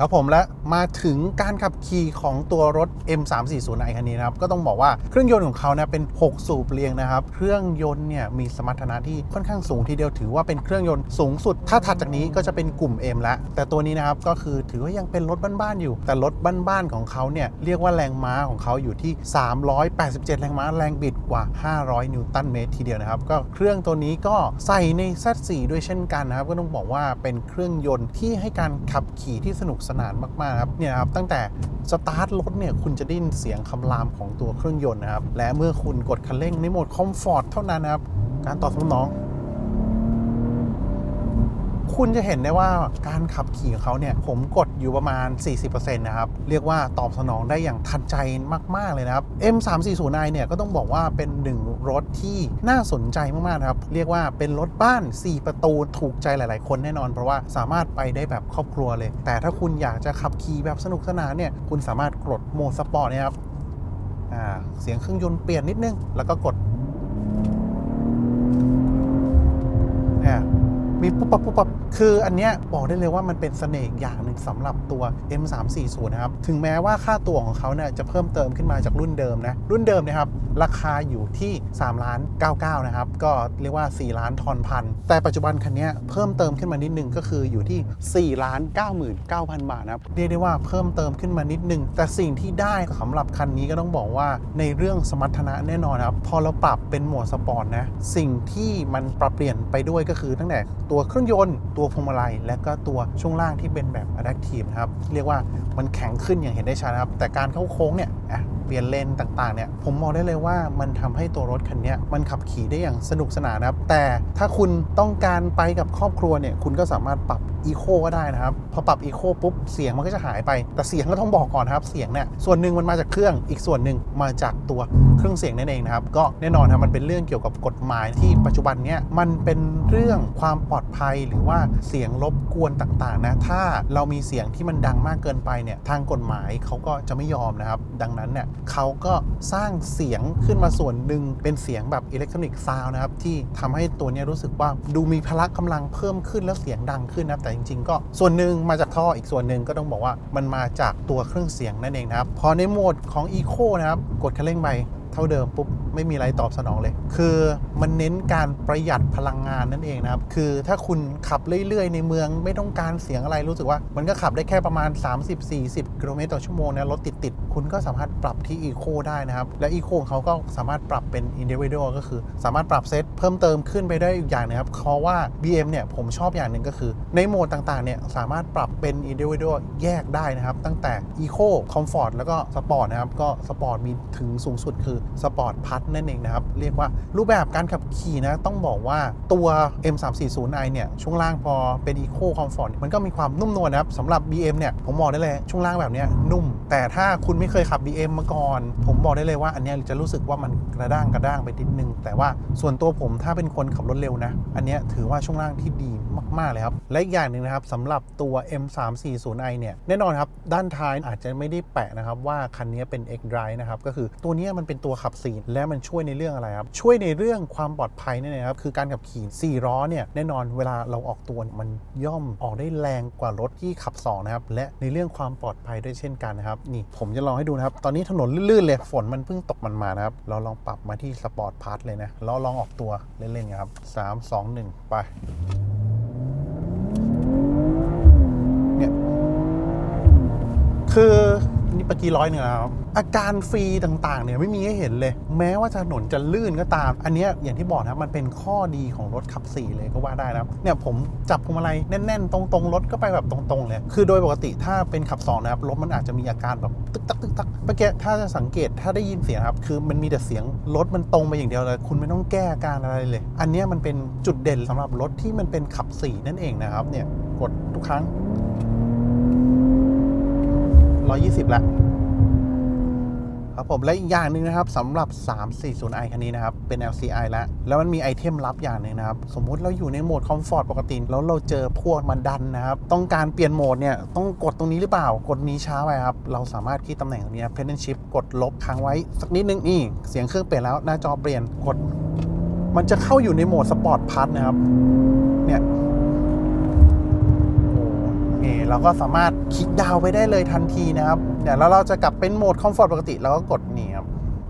ครับผมและมาถึงการขับขี่ของตัวรถ M340i คันนี้นะครับก็ต้องบอกว่าเครื่องยนต์ของเขาเนี่ยเป็น 6 สูบเรียงนะครับ เครื่องยนต์เนี่ยมีสมรรถนะที่ค่อนข้างสูงทีเดียวถือว่าเป็นเครื่องยนต์สูงสุด ถ้าถัดจากนี้ก็จะเป็นกลุ่ม M แล้วแต่ตัวนี้นะครับก็คือถือว่ายังเป็นรถบ้านๆอยู่ แต่รถบ้านๆของเขาเนี่ยเรียกว่าแรงม้าของเขาอยู่ที่ 387 แรงม้าแรงบิดกว่า 500 นิวตันเมตรทีเดียวนะครับก็เครื่องตัวนี้ก็ใส่ใน Z4 ด้วยเช่นกันนะครับก็ต้องบอกว่าเป็นเครื่องยนต์ที่ให้การขับขี่ที่สนุกสนานมากๆครับเนี่ยครับตั้งแต่สตาร์ทรถเนี่ยคุณจะได้ยินเสียงคำรามของตัวเครื่องยนต์นะครับและเมื่อคุณกดคันเร่งในโหมดคอมฟอร์ตเท่านั้นนะครับการตอบสนอง คุณจะเห็นได้ว่าการขับขี่ของเขาเนี่ยผมกดอยู่ประมาณ 40%นะครับ เรียกว่าตอบสนองได้อย่างทันใจมาก ๆ เลยนะครับ M340i เนี่ยก็ต้องบอกว่าเป็นหนึ่งรถที่น่าสนใจมาก ๆ นะครับ เรียกว่าเป็นรถบ้าน 4 ประตูถูกใจหลาย ๆ คนแน่นอน เพราะว่าสามารถไปได้แบบครอบครัวเลย แต่ถ้าคุณอยากจะขับขี่แบบสนุกสนานเนี่ยคุณสามารถกดโหมดสปอร์ตนี่ยครับเสียงเครื่องยนต์เปลี่ยนนิดนึง แล้วก็กดเนี่ย มีปุ๊บปั๊บปุ๊บปั๊บคืออันเนี้ยบอกได้เลยว่ามันเป็นเสน่ห์อย่างหนึ่งสำหรับตัว M340 นะครับ ถึงแม้ว่าค่าตัวของเขาเนี่ยจะเพิ่มเติมขึ้นมาจากรุ่นเดิมนะ รุ่นเดิมนะครับ ราคาอยู่ที่3ล้าน99 นะครับ ก็เรียกว่า 4 ล้านทอนพัน แต่ปัจจุบันคันเนี้ยเพิ่มเติมขึ้นมานิดนึงก็คืออยู่ที่4ล้าน99,000 บาทนะครับ เรียกได้ว่าเพิ่มเติมขึ้นมานิดนึง แต่สิ่งที่ได้สำหรับคันนี้ก็ต้องบอกว่าในเรื่องสมรรถนะแน่นอนครับ พอเราปรับเป็นโหมดสปอร์ตนะ สิ่งที่มันปรับเปลี่ยนไปด้วยก็คือตั้งแต่ตัวัวเครื่องยนต์ ตัวพวงมาลัย และก็ตัวช่วงล่างที่เป็นแบบ adaptive นะครับ เรียกว่ามันแข็งขึ้นอย่างเห็นได้ชัดครับ แต่การเข้าโค้งเนี่ยอะ เปลี่ยนเลนต่างๆเนี่ยผมมองได้เลยว่ามันทำให้ตัวรถคันนี้มันขับขี่ได้อย่างสนุกสนานนะครับ แต่ถ้าคุณต้องการไปกับครอบครัวเนี่ยคุณก็สามารถปรับอีโคก็ได้นะครับ พอปรับอีโคปุ๊บเสียงมันก็จะหายไป แต่เสียงก็ต้องบอกก่อนนะครับเสียงเนี่ยส่วนหนึ่งมันมาจากเครื่องอีกส่วนหนึ่งมาจากตัวเครื่องเสียงนั่นเองนะครับก็แน่นอนครับมันเป็นเรื่องเกี่ยวกับกฎหมายที่ปัจจุบันเนี้ยมันเป็นเรื่องความปลอดภัยหรือว่าเสียงรบกวนต่างๆนะถ้าเรามีเสียงที่มันดังมากเกินไปเนี่ยทางกฎหมายเขาก็จะไม่ยอมนะครับ ดังนั้นเนี่ยเขาก็สร้างเสียงขึ้นมาส่วนหนึ่งเป็นเสียงแบบอิเล็กทรอนิกส์ซาวนะครับ ที่ทำให้ตัวนี้รู้สึกว่าดูมีพละกำลังเพิ่มขึ้นแล้วเสียงดังขึ้นนะครับแต่จริง ๆ ก็ส่วนหนึ่งมาจากท่ออีกส่วนหนึ่งก็ต้องบอกว่ามันมาจากตัวเครื่องเสียงนั่นเองนะครับ พอในโหมดของ Eco นะครับ กดคันเร่งไป เท่าเดิมปุ๊บไม่มีอะไรตอบสนองเลย คือมันเน้นการประหยัดพลังงานนั่นเองนะครับ คือถ้าคุณขับเรื่อยๆ ในเมืองไม่ต้องการเสียงอะไรรู้สึกว่า มันก็ขับได้แค่ประมาณ 30-40 กิโลเมตรต่อชั่วโมงนะรถติดๆ คุณก็สามารถปรับที่ Eco ได้นะครับ และ Eco ของเขาก็สามารถปรับเป็น Individual ก็คือ สามารถปรับเซตเพิ่มเติมขึ้นไปได้อีกอย่างนะครับเพราะว่า BM เนี่ยผมชอบอย่างหนึ่งก็คือ ในโหมดต่างๆเนี่ยสามารถปรับเป็น Individual แยกได้นะครับ ตั้งแต่ Eco Comfort แล้วก็ Sport นะครับก็ Sport มีถึงสูงสุดคือ Sport พัทนั่นเองนะครับ เรียกว่ารูปแบบการขับขี่นะ ต้องบอกว่าตัว M340i เนี่ย ช่วงล่างพอเป็น Eco Comfort มันก็มีความนุ่มนวลนะครับสำหรับ BM เนี่ย ผมบอกได้เลย ช่วงล่างแบบนี้นุ่ม แต่ถ้าคุณไม่เคยขับ BM มาก่อน ผมบอกได้เลยว่าอันนี้จะรู้สึกว่ามันกระด้างกระด้างไปนิดนึง แต่ว่าส่วนตัวผมถ้าเป็นคนขับรถเร็วนะ อันนี้ถือว่าช่วงล่างที่ดีมาก ๆ เลยครับ และอีกอย่างหนึ่งนะครับสำหรับตัว M340i เนี่ย แน่นอนครับ ด้านท้ายอาจจะไม่ได้แปะนะครับว่าคันนี้เป็น X Drive นะครับ ก็คือตัวนี้มันเป็นตัวขับสี่และมันช่วยในเรื่องอะไรครับ ช่วยในเรื่องความปลอดภัยนั่นเองครับ คือการขับขี่4ล้อเนี่ยแน่นอนเวลาเราออกตัวมันย่อมออกได้แรงกว่ารถที่ขับ2นะครับและในเรื่องความปลอดภัยด้วยเช่นกันนะครับนี่ผมจะลองให้ดูนะครับ ตอนนี้ถนนลื่นๆเลยฝนมันเพิ่งตกมันมานะครับเราลองปรับมาที่สปอร์ตพาร์ทเลยนะเราลองออกตัวเล่นๆครับสามสองหนึ่งไปเนี่ยคือ เมื่อกี้ร้อยหนึ่งแล้วครับอาการฟรีต่างๆเนี่ยไม่มีให้เห็นเลย แม้ว่าถนนจะลื่นก็ตาม อันนี้อย่างที่บอกนะครับมันเป็นข้อดีของรถขับ4เลยก็ว่าได้นะครับเนี่ยผมจับพวงมาลัยแน่นๆ ตรงๆรถก็ไปแบบตรงๆเลยคือโดยปกติถ้าเป็นขับ2นะครับรถมันอาจจะมีอาการแบบตึกตักตึกตักเมื่อกี้ถ้าจะสังเกตถ้าได้ยินเสียงครับคือมันมีแต่เสียงรถมันตรงไปอย่างเดียวเลย คุณไม่ต้องแก้อาการอะไรเลย อันนี้มันเป็นจุดเด่นสำหรับรถที่มันเป็นขับ4นั่นเองนะครับเนี่ยกดทุกครั้ง 120แล้วครับผมและอีกอย่างหนึ่งนะครับสำหรับ 340i คันนี้นะครับ เป็น LCI แล้ว แล้วมันมีไอเทมลับอย่างหนึ่งนะครับ สมมุติเราอยู่ในโหมดคอมฟอร์ตปกติ แล้วเราเจอพวกมันดันนะครับ ต้องการเปลี่ยนโหมดเนี่ย ต้องกดตรงนี้หรือเปล่า กดนี้ช้าไปครับ เราสามารถที่ตำแหน่งตรงนี้ Pedal Shift กดลบค้างไว้ สักนิดนึงนี่ เสียงเครื่องเปลี่ยนแล้วหน้าจอเปลี่ยนกด มันจะเข้าอยู่ในโหมดสปอร์ตพัทนะครับเนี่ย เราก็สามารถคลิกดาวไปได้เลยทันทีนะครับเดี๋ยวแล้วเราจะกลับเป็นโหมดคอมฟอร์ตปกติเราก็กดนี่ครับ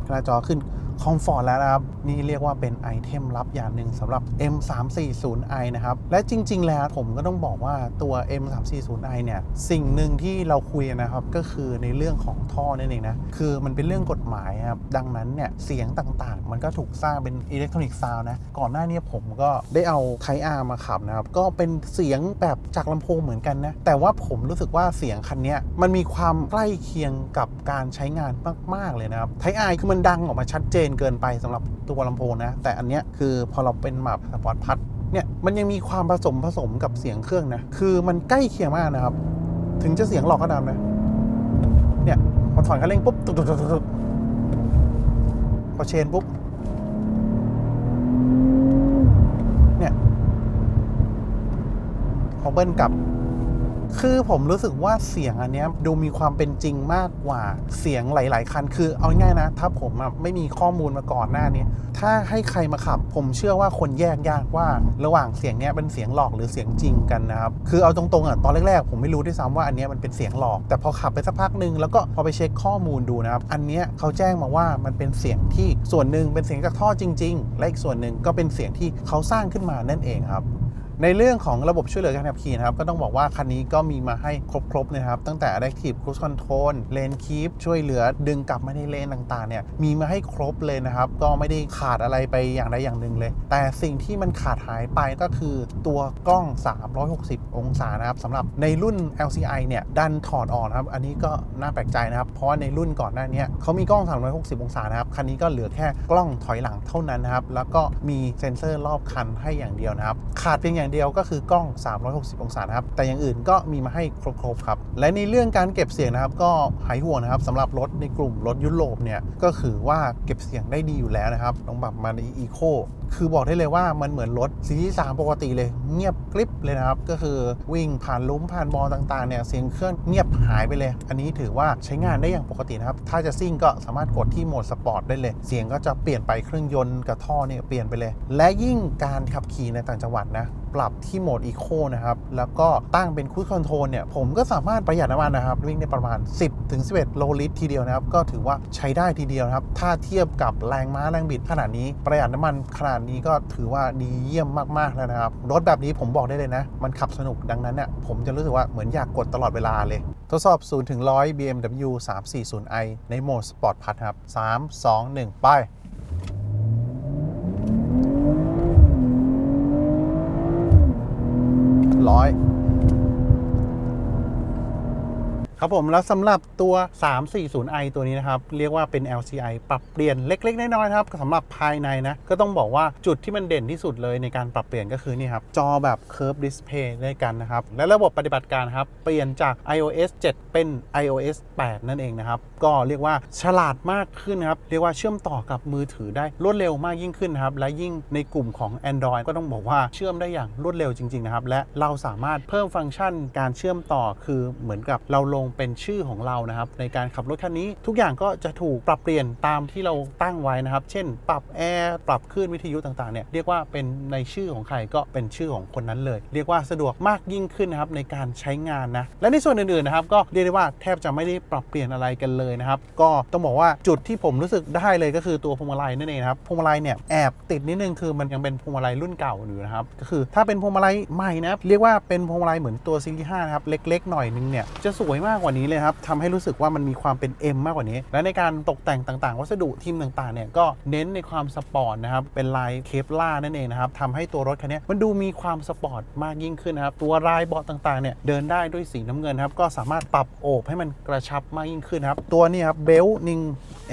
หน้าจอขึ้นคอมฟอร์ตแล้วนะครับ นี่เรียกว่าเป็นไอเทมลับอย่างหนึ่งสำหรับ M340i นะครับ และจริง ๆ แล้วผมก็ต้องบอกว่าตัว M340i เนี่ย สิ่งหนึ่งที่เราคุยนะครับ ก็คือในเรื่องของท่อนั่นเองนะ คือมันเป็นเรื่องกฎหมายครับ ดังนั้นเนี่ย เสียงต่างๆ มันก็ถูกสร้างเป็นอิเล็กทรอนิกส์ซาวนะ ก่อนหน้านี้ผมก็ได้เอาไทอาร์มาขับนะครับ ก็เป็นเสียงแบบจากลำโพงเหมือนกันนะ แต่ว่าผมรู้สึกว่าเสียงคันเนี้ยมันมีความใกล้เคียงกับการใช้งานมากๆเลยนะครับไทอาร์คือมันดังออกมาชัดเจนเกินไปสำหรับตัวลำโพงนะ แต่อันเนี้ยคือพอเราเป็นแบบสปอร์ตพัดเนี่ยมันยังมีความผสมผสมกับเสียงเครื่องนะ คือมันใกล้เคียงมากนะครับ ถึงจะเสียงหลอกก็ตามนะ เนี่ยพอถอนคันเร่งปุ๊บตุ๊ดตุ๊ดตุ๊ดตุ๊ดพอเชนปุ๊บ เนี่ยพอเบิ้ลกลับ คือผมรู้สึกว่าเสียงอันนี้ดูมีความเป็นจริงมากกว่าเสียงหลาย ๆ คัน คือเอาง่ายๆนะ ถ้าผมไม่มีข้อมูลมาก่อนหน้านี้ ถ้าให้ใครมาขับ ผมเชื่อว่าคนแยกยากว่า ระหว่างเสียงเนี้ยเป็นเสียงหลอกหรือเสียงจริงกันนะครับ คือเอาตรงๆอะตอนแรก ๆ ผมไม่รู้ด้วยซ้ำว่าอันนี้มันเป็นเสียงหลอก แต่พอขับไปสักพักหนึ่งแล้วก็พอไปเช็คข้อมูลดูนะครับ อันนี้เขาแจ้งมาว่ามันเป็นเสียงที่ส่วนหนึ่งเป็นเสียงจากท่อจริง ๆ และอีกส่วนหนึ่งก็เป็นเสียงที่เขาสร้างขึ้นมานั่นเองครับ ในเรื่องของระบบช่วยเหลือการขับขี่นะครับก็ต้องบอกว่าคันนี้ก็มีมาให้ครบๆเลยนะครับ ตั้งแต่ Adaptive Cruise Control Lane Keep ช่วยเหลือดึงกลับมาในเลนต่างๆเนี่ยมีมาให้ครบเลยนะครับ ก็ไม่ได้ขาดอะไรไปอย่างใดอย่างหนึ่งเลย แต่สิ่งที่มันขาดหายไปก็คือตัวกล้อง 360 องศานะครับสำหรับในรุ่น LCI เนี่ยดันถอดออกนะครับ อันนี้ก็น่าแปลกใจนะครับ เพราะว่าในรุ่นก่อนหน้านี้เขามีกล้อง 360 องศานะครับคันนี้ก็เหลือแค่กล้องถอยหลังเท่านั้นนะครับแล้วก็มีเซ็นเซอร์รอบคันให้อย่างเดียวนะครับขาดเพียงอย่างเดียวก็คือกล้อง 360 องศานะครับ แต่อย่างอื่นก็มีมาให้ครบๆครับ และในเรื่องการเก็บเสียงนะครับ ก็หายห่วงนะครับสำหรับรถในกลุ่มรถยุโรปเนี่ยก็คือว่าเก็บเสียงได้ดีอยู่แล้วนะครับลองปรับมาใน Eco คือบอกได้เลยว่ามันเหมือนรถซีรีส์3ปกติเลย เงียบกริบเลยนะครับ ก็คือวิ่งผ่านลุ้มผ่านบอลต่างๆเนี่ยเสียงเครื่องเงียบหายไปเลย อันนี้ถือว่าใช้งานได้อย่างปกตินะครับ ถ้าจะซิ่งก็สามารถกดที่โหมดสปอร์ตได้เลย เสียงก็จะเปลี่ยนไปเครื่องยนต์กับท่อเนี่ยเปลี่ยนไปเลย และยิ่งการขับขี่ในต่างจังหวัดนะ ปรับที่โหมดอีโคนะครับ แล้วก็ตั้งเป็นคู i คอนโทรลเนี่ย ผมก็สามารถประหยัดน้ำมันนะครับ วิ่งได้ประมาณ 10ถึง11 โลลิตรทีเดียวนะครับ ก็ถือว่าใช้ได้ทีเดียวนะครับ ถ้าเทียบกับแรงม้าแรงบิดขนาดนี้ ประหยัดน้ำมันขนาดนี้ก็ถือว่าดีเยี่ยมมากๆแล้วนะครับ รถแบบนี้ผมบอกได้เลยนะ มันขับสนุกดังนั้นเนี่ยผมจะรู้สึกว่าเหมือนอยากกดตลอดเวลาเลย ทดสอบ0ถึง100 BMW 340i ในโหมดสปอร์ตพัทครับ3 2 1 ไป ร้อยครับผมแล้วสำหรับตัว 340i ตัวนี้นะครับ เรียกว่าเป็น LCI ปรับเปลี่ยนเล็ก ๆ น้อยๆครับสำหรับภายในนะ ก็ต้องบอกว่าจุดที่มันเด่นที่สุดเลยในการปรับเปลี่ยนก็คือนี่ครับ จอแบบ Curve Display ด้วยกันนะครับ และระบบปฏิบัติการครับ เปลี่ยนจาก iOS 7 เป็น iOS 8 นั่นเองนะครับ ก็เรียกว่าฉลาดมากขึ้นนะครับ เรียกว่าเชื่อมต่อกับมือถือได้รวดเร็วมากยิ่งขึ้นนะครับ และยิ่งในกลุ่มของ Android ก็ต้องบอกว่าเชื่อมได้อย่างรวดเร็วจริงๆนะครับ และเราสามารถเพิ่มฟังก์ชันการเชื่อมต่อคือเหมือนกับเราลงเป็นชื่อของเรานะครับ ในการขับรถคันนี้ ทุกอย่างก็จะถูกปรับเปลี่ยนตามที่เราตั้งไว้นะครับ เช่น ปรับแอร์ปรับคลื่นวิทยุต่างๆเนี่ยเรียกว่าเป็นในชื่อของใครก็เป็นชื่อของคนนั้นเลย เรียกว่าสะดวกมากยิ่งขึ้นนะครับในการใช้งานนะและในส่วนอื่นๆนะครับก็เรียกได้ว่าแทบจะไม่ได้ปรับเปลี่ยนอะไรกันเลยนะครับ ก็ต้องบอกว่าจุดที่ผมรู้สึกได้เลยก็คือตัวพวงมาลัยนั่นเองครับพวงมาลัยเนี่ยแอบติดนิดนึงคือมันยังเป็นพวงมาลัยรุ่นเก่าอยู่นะครับก็คือถ้าเป็นพวงมาลัยใหม่นะครับเรียกว่าเป็นพวงมาลัยเหมือนตัวซีรีส์5นะครับเล็กๆหน่อยนึงเนี่ยจะสวยมากกว่านี้เลยครับทำให้รู้สึกว่ามันมีความเป็น M มากกว่านี้ และในการตกแต่งต่างๆ วัสดุทีมต่างๆเนี่ยก็เน้นในความสปอร์ตนะครับเป็นลายเคปล่านั่นเองนะครับทำให้ตัวรถคันนี้มันดูมีความสปอร์ตมากยิ่งขึ้นนะครับตัวลายเบาะต่างๆเนี่ยเดินได้ด้วยสีน้ำเงินครับก็สามารถปรับโอบให้มันกระชับมากยิ่งขึ้นครับตัวนี้ครับเบลนิง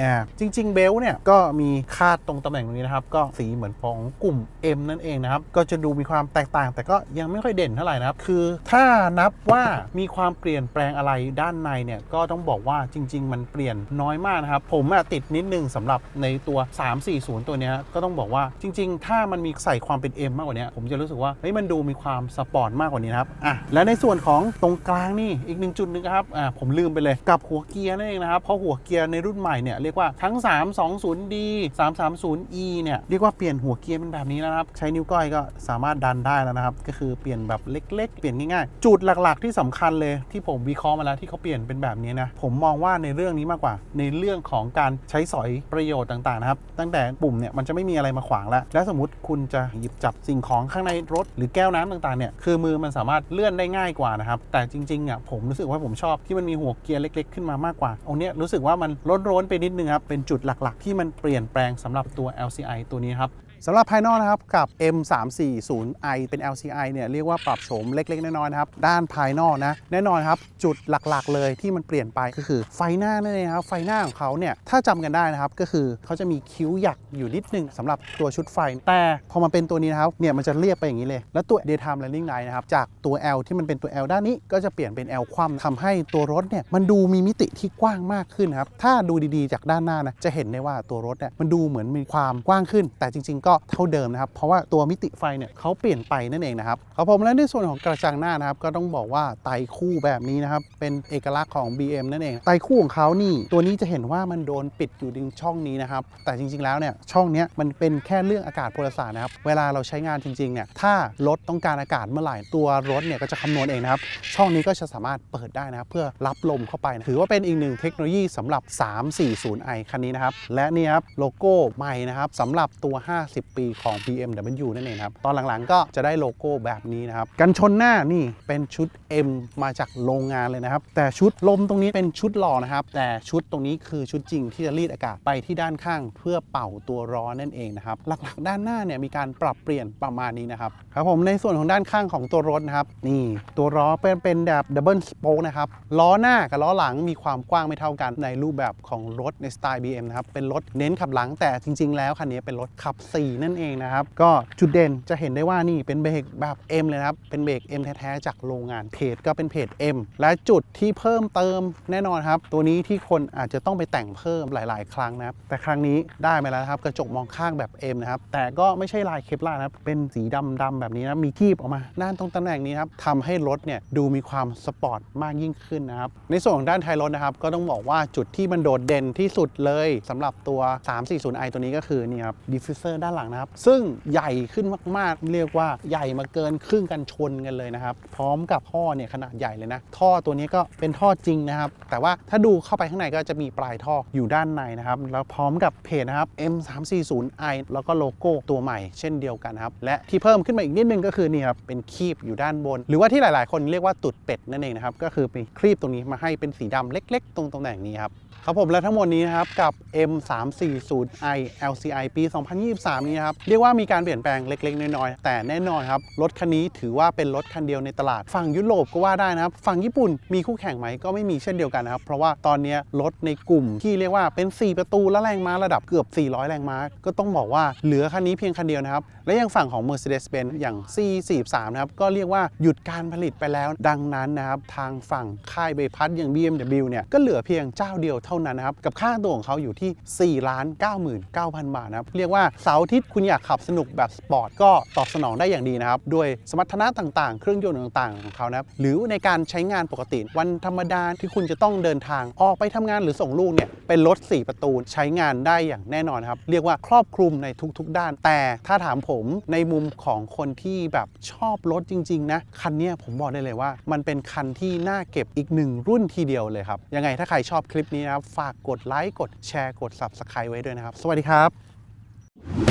อ่าจริง ๆ เบลเนี่ยก็มีคาดตรงตำแหน่งตรงนี้นะครับ ก็สีเหมือนของกลุ่ม M นั่นเองนะครับ ก็จะดูมีความแตกต่าง แต่ก็ยังไม่ค่อยเด่นเท่าไหร่นะครับ คือถ้านับว่ามีความเปลี่ยนแปลงอะไรด้านในเนี่ยก็ต้องบอกว่าจริง ๆ มันเปลี่ยนน้อยมากนะครับ ผมติดนิดนึงสำหรับในตัว 340 ตัวนี้ก็ต้องบอกว่าจริง ๆ ถ้ามันมีใส่ความเป็น M มากกว่านี้ผมจะรู้สึกว่าเฮ้ยมันดูมีความสปอร์ตมากกว่านี้นะครับอะและในส่วนของตรงกลางนี่อีกหนึ่งจุดหนึงครับอะผมลืมไปเลยกับหัวเกียร์นั่นเองนะครับเพราะหัวเกียร์ในรุ่นใหม่เนี่ยเรียกว่าทั้ง 320D 330E เนี่ยเรียกว่าเปลี่ยนหัวเกียร์เป็นแบบนี้แล้วนะครับ ใช้นิ้วก้อยก็สามารถดันได้แล้วนะครับ ก็คือเปลี่ยนแบบเล็ก ๆ เปลี่ยนง่ายๆ จุดหลักๆ ที่สำคัญเลยที่ผมวิเคราะห์มาแล้วที่เขาเปลี่ยนเป็นแบบนี้นะผมมองว่าในเรื่องนี้มากกว่า ในเรื่องของการใช้สอยประโยชน์ต่างๆนะครับตั้งแต่ปุ่มเนี่ยมันจะไม่มีอะไรมาขวางแล้วและสมมติคุณจะหยิบจับสิ่งของข้างในรถ หรือแก้วน้ำต่างๆเนี่ยคือมือมันสามารถเลื่อนได้ง่ายกว่านะครับแต่จริงๆอะผมรู้สึกว่าผมชอบที่มันมีหัวเกียร์เล็ก ๆ ขึ้นมามากกว่าเอาเนี่ยรู้สึกว่ามันร้อนๆไปนิดนึงครับเป็นจุดหลักๆ ที่มันเปลี่ยนแปลงสำหรับตัว LCI ตัวนี้ครับ สำหรับภายนอกนะครับกับ M340i เป็น LCI เนี่ยเรียกว่าปรับโฉมเล็กๆ น้อยๆนะครับ ด้านภายนอกนะ แน่นอนครับ จุดหลักๆ เลยที่มันเปลี่ยนไปก็คือไฟหน้านั่นเองครับ ไฟหน้าของเขาเนี่ยถ้าจำกันได้นะครับ ก็คือเขาจะมีคิ้วหยักอยู่นิดนึงสำหรับตัวชุดไฟ แต่พอมาเป็นตัวนี้นะครับเนี่ยมันจะเรียบไปอย่างนี้เลย แล้วตัว daytime running light นะครับจากตัว L ที่มันเป็นตัว L ด้านนี้ก็จะเปลี่ยนเป็น L คว่ำทำให้ตัวรถเนี่ยมันดูมีมิติที่กว้างมากขึ้นครับถ้าดูดีๆ จากด้านหน้านะจะเห็นได้ว่าตัวรถเนี่ยมันดูเหมือนมีความกว้างขึ้น แต่จริง ๆก็็เท่าเดิมนะครับ เพราะว่าตัวมิติไฟเนี่ยเขาเปลี่ยนไปนั่นเองนะครับครับผมและในส่วนของกระจังหน้านะครับ ก็ต้องบอกว่าไตคู่แบบนี้นะครับ เป็นเอกลักษณ์ของ BM นั่นเอง ไตคู่ของเขานี่ ตัวนี้จะเห็นว่ามันโดนปิดอยู่ในช่องนี้นะครับ แต่จริงๆแล้วเนี่ยช่องนี้มันเป็นแค่เรื่องอากาศพลศาสตร์นะครับ เวลาเราใช้งานจริงๆเนี่ย ถ้ารถต้องการอากาศเมื่อไหร่ตัวรถเนี่ยก็จะคำนวณเองนะครับ ช่องนี้ก็จะสามารถเปิดได้นะครับ เพื่อรับลมเข้าไป ถือว่าเป็นอีกหนึ่งเทคโนโลยีสำหรับ 340i คันนี้นะครับ และนี่ครับโลโก้ใหม่นะครับสำหรับตัว 50ปีของ BMW นั่นเองครับ ตอนหลังๆก็จะได้โลโก้แบบนี้นะครับ กันชนหน้านี่เป็นชุด M มาจากโรงงานเลยนะครับ แต่ชุดลมตรงนี้เป็นชุดหล่อนะครับ แต่ชุดตรงนี้คือชุดจริงที่จะรีดอากาศไปที่ด้านข้างเพื่อเป่าตัวร้อนนั่นเองนะครับ หลักๆ ด้านหน้าเนี่ยมีการปรับเปลี่ยนประมาณนี้นะครับ ครับผมในส่วนของด้านข้างของตัวรถนะครับ นี่ตัวล้อเป็นเป็นแบบดับเบิลสโป๊กนะครับ ล้อหน้ากับล้อหลังมีความกว้างไม่เท่ากันในรูปแบบของรถในสไตล์ BM นะครับ เป็นรถเน้นขับหลังแต่จริง ๆ แล้วคันนี้เป็นรถขับ 4นั่นเองนะครับ ก็จุดเด่นจะเห็นได้ว่านี่เป็นเบรกแบบ M เลยครับ เป็นเบรก M แท้ ๆ จากโรงงานเพจก็เป็นเพจ M และจุดที่เพิ่มเติมแน่นอนครับ ตัวนี้ที่คนอาจจะต้องไปแต่งเพิ่มหลาย ๆ ครั้งนะครับ แต่ครั้งนี้ได้มาแล้วครับกระจกมองข้างแบบ M นะครับ แต่ก็ไม่ใช่ลายเคปลานะครับ เป็นสีดำๆแบบนี้นะมีคีบออกมาด้านตรงตำแหน่งนี้ครับทำให้รถเนี่ยดูมีความสปอร์ตมากยิ่งขึ้นนะครับในส่วนของด้านท้ายรถนะครับก็ต้องบอกว่าจุดที่มันโดดเด่นที่สุดเลยสำหรับตัว 340i ตัวนี้ก็คือนี่ครับดิฟฟิวเซอร์ด้านหลังนะครับ ซึ่งใหญ่ขึ้นมากๆ เรียกว่าใหญ่มาเกินครึ่งกันชนกันเลยนะครับ พร้อมกับท่อเนี่ยขนาดใหญ่เลยนะ ท่อตัวนี้ก็เป็นท่อจริงนะครับ แต่ว่าถ้าดูเข้าไปข้างในก็จะมีปลายท่ออยู่ด้านในนะครับ แล้วพร้อมกับเพจนะครับ M340i แล้วก็โลโก้ตัวใหม่เช่นเดียวกันครับ และที่เพิ่มขึ้นมาอีกนิดนึงก็คือนี่ครับ เป็นคีบอยู่ด้านบน หรือว่าที่หลาย ๆ คนเรียกว่าตุดเป็ดนั่นเองนะครับ ก็คือเป็นครีบตรงนี้มาให้เป็นสีดำเล็ก ๆ ตรงตำแหน่งนี้ครับ ครับผมและทั้งหมดนี้นะครับกับ M340i LCI ปี 2023 นี้นะครับ เรียกว่ามีการเปลี่ยนแปลงเล็ก ๆ น้อย ๆ แต่แน่นอนครับ รถคันนี้ถือว่าเป็นรถคันเดียวในตลาด ฝั่งยุโรปก็ว่าได้นะครับ ฝั่งญี่ปุ่นมีคู่แข่งไหมก็ไม่มีเช่นเดียวกันนะครับ เพราะว่าตอนนี้รถในกลุ่มที่เรียกว่าเป็น 4 ประตูและแรงม้าระดับเกือบ 400 แรงม้า ก็ต้องบอกว่าเหลือคันนี้เพียงคันเดียวนะครับและยังฝั่งของ Mercedes-Benz อย่าง C43 นะครับก็เรียกว่าหยุดการผลิตไปแล้ว ดังนั้นนะครับทางฝั่งค่ายเบพัดอย่าง BMW เนี่ยก็เหลือเพียงเจ้าเดียวเท่านั้นนะครับ กับค่าตัวของเขาอยู่ที่4 99,000 บาทนะครับ เรียกว่าเสาร์อาทิตย์คุณอยากขับสนุกแบบสปอร์ตก็ตอบสนองได้อย่างดีนะครับ ด้วยสมรรถนะต่างๆ เครื่องยนต์ต่างๆ ของเขานะครับ หรือในการใช้งานปกติ วันธรรมดาที่คุณจะต้องเดินทางออกไปทำงานหรือส่งลูกเนี่ย เป็นรถ 4 ประตูใช้งานได้อย่างแน่นอนครับ เรียกว่าครอบคลุมในทุกๆ ด้าน แต่ถ้าถามผมในมุมของคนที่แบบชอบรถจริง ๆ นะ คันนี้ผมบอกได้เลยว่า มันเป็นคันที่น่าเก็บอีกหนึ่งรุ่นทีเดียวเลยครับ ยังไงถ้าใครชอบคลิปนี้นะครับฝากกดไลค์กดแชร์กด Subscribe ไว้ด้วยนะครับ สวัสดีครับ